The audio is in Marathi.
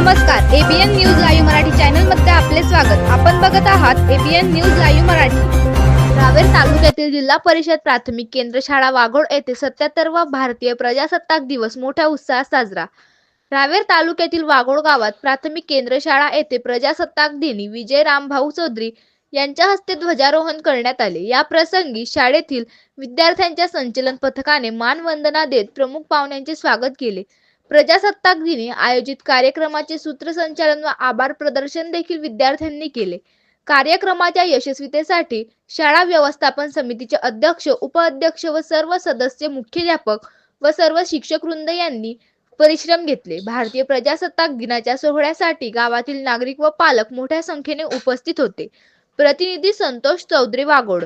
नमस्कार एबीएन न्यूज लाईव्ह मराठी चॅनलमध्ये आपले स्वागत. आपण बघत आहात ABN news live Marathi. Raver तालुक्यातील जिल्हा परिषद प्राथमिक केंद्र शाळा वाघोड येथे सत्याहत्तरवा भारतीय प्रजासत्ताक दिवस मोठ्या उत्साहात साजरा. रावेर तालुक्यातील वाघोड गावात प्राथमिक केंद्र शाळा येथे प्रजासत्ताक दिनी विजय रामभाऊ चौधरी यांच्या हस्ते ध्वजारोहण करण्यात आले. या प्रसंगी शाळेतील विद्यार्थ्यांच्या संचलन पथकाने मानवंदना देत प्रमुख पाहुण्यांचे स्वागत केले. प्रजासत्ताक दिनी आयोजित कार्यक्रमाचे सूत्रसंचालन व आभार प्रदर्शन देखील विद्यार्थ्यांनी केले. कार्यक्रमाच्या यशस्वीतेसाठी शाळा व्यवस्थापन समितीचे अध्यक्ष उपाध्यक्ष व सर्व सदस्य मुख्याध्यापक व सर्व शिक्षक वृंद यांनी परिश्रम घेतले. भारतीय प्रजासत्ताक दिनाच्या सोहळ्यासाठी गावातील नागरिक व पालक मोठ्या संख्येने उपस्थित होते. प्रतिनिधी संतोष चौधरी वाघोड.